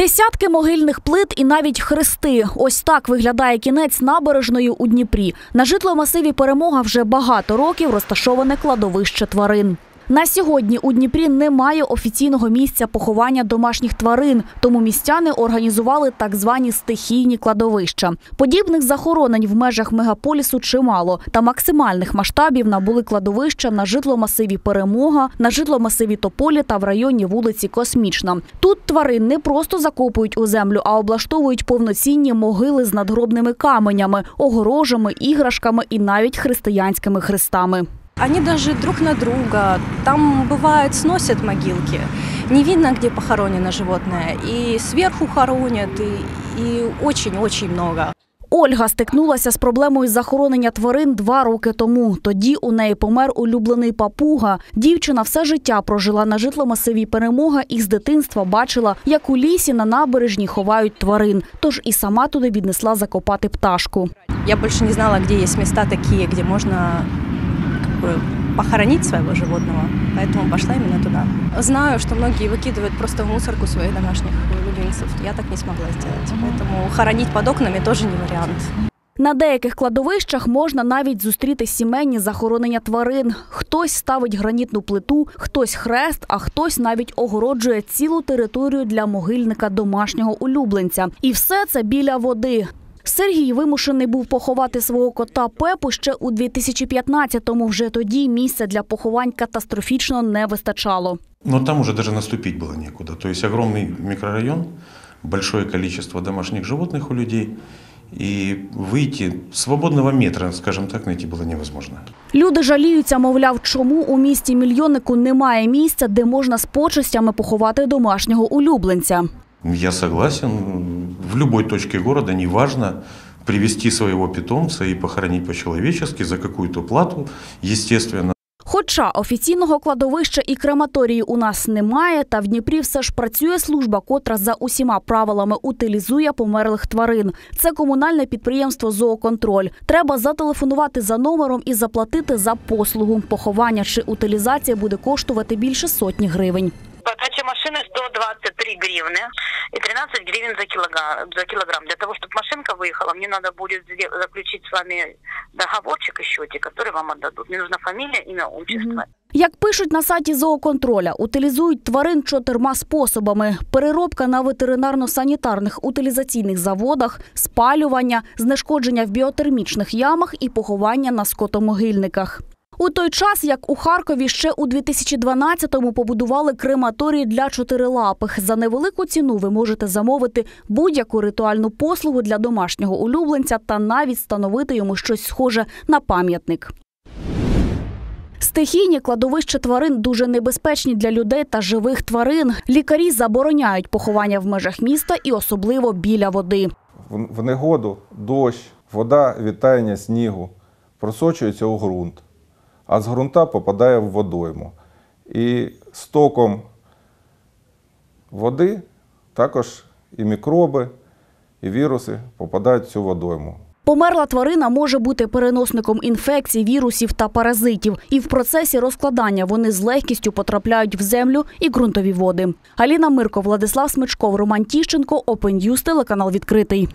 Десятки могильних плит і навіть хрести. Ось так виглядає кінець набережної у Дніпрі. На житломасиві перемога вже багато років розташоване кладовище тварин. На сьогодні у Дніпрі немає офіційного місця поховання домашніх тварин, тому містяни організували так звані стихійні кладовища. Подібних захоронень в межах мегаполісу чимало, та максимальних масштабів набули кладовища на житломасиві Перемога, на житломасиві Тополі та в районі вулиці Космічна. Тут тварин не просто закопують у землю, а облаштовують повноцінні могили з надгробними каменями, огорожами, іграшками і навіть християнськими хрестами. Они даже друг на друга. Там бывает сносят могилки. Не видно, где похоронено животное. И сверху хоронят, и очень-очень много. Ольга стикнулася з проблемою захоронення тварин два роки тому. Тоді у неї помер улюблений папуга. Дівчина все життя прожила на житломасиві перемога і з дитинства бачила, як у лісі на набережні ховають тварин. Тож і сама туди віднесла закопати пташку. Я больше не знала, где есть места такие, где можно как бы, похоронить своего животного, поэтому пошла именно туда. Знаю, что многие выкидывают просто в мусорку своих домашних любимцев. Я так не смогла сделать, поэтому хоронить под окнами тоже не вариант. На деяких кладовищах можна навіть зустріти сімейні захоронення тварин. Хтось ставить гранітну плиту, хтось хрест, а хтось навіть огороджує цілу територію для могильника домашнього улюбленця. І все це біля води. Сергій вимушений був поховати свого кота Пепу ще у 2015-му. Вже тоді місця для поховань катастрофічно не вистачало. Но там уже даже наступить было некуда. То есть огромный микрорайон, большое количество домашних животных у людей. И выйти свободного метра, скажем так, найти было невозможно. Люди жаліються, мовляв, чому у місті мільйоннику немає місця, де можна з почестями поховати домашнього улюбленця. Я согласен, в любой точке города, неважно, привести своего питомца и похоронить по-человечески за какую-то плату, естественно. Хоча офіційного кладовища і крематорії у нас немає, та в Дніпрі все ж працює служба, котра за усіма правилами утилізує померлих тварин. Це комунальне підприємство Зооконтроль. Треба зателефонувати за номером і заплатити за послугу. Поховання чи утилізація буде коштувати більше сотні гривень Подача машины 123 гривны и 13 гривен за килограмм. За килограмм. Для того, чтобы машинка выехала, мне надо будет сдел- заключить с вами договорчик и счетик, который вам отдадут. Мне нужна фамилия, имя, отчество. Як пишуть на сайті зооконтроля, утилізують тварин чотирма способами: переробка на ветеринарно-санітарних утилізаційних заводах, спалювання, знешкодження в біотермічних ямах і поховання на скотомогильниках. У той час, як у Харкові ще у 2012-му побудували крематорії для чотирилапих. За невелику ціну ви можете замовити будь-яку ритуальну послугу для домашнього улюбленця та навіть встановити йому щось схоже на пам'ятник. Стихійні кладовища тварин дуже небезпечні для людей та живих тварин. Лікарі забороняють поховання в межах міста і особливо біля води. В негоду дощ, вода від таяння снігу просочується у ґрунт, а з ґрунта попадає в водойму. І стоком води також і мікроби, і віруси попадають в цю водойму. Померла тварина може бути переносником інфекцій, вірусів та паразитів, і в процесі розкладання вони з легкістю потрапляють в землю і ґрунтові води. Аліна Мирко, Владислав Смичков, Роман Тіщенко, News, телеканал відкритий.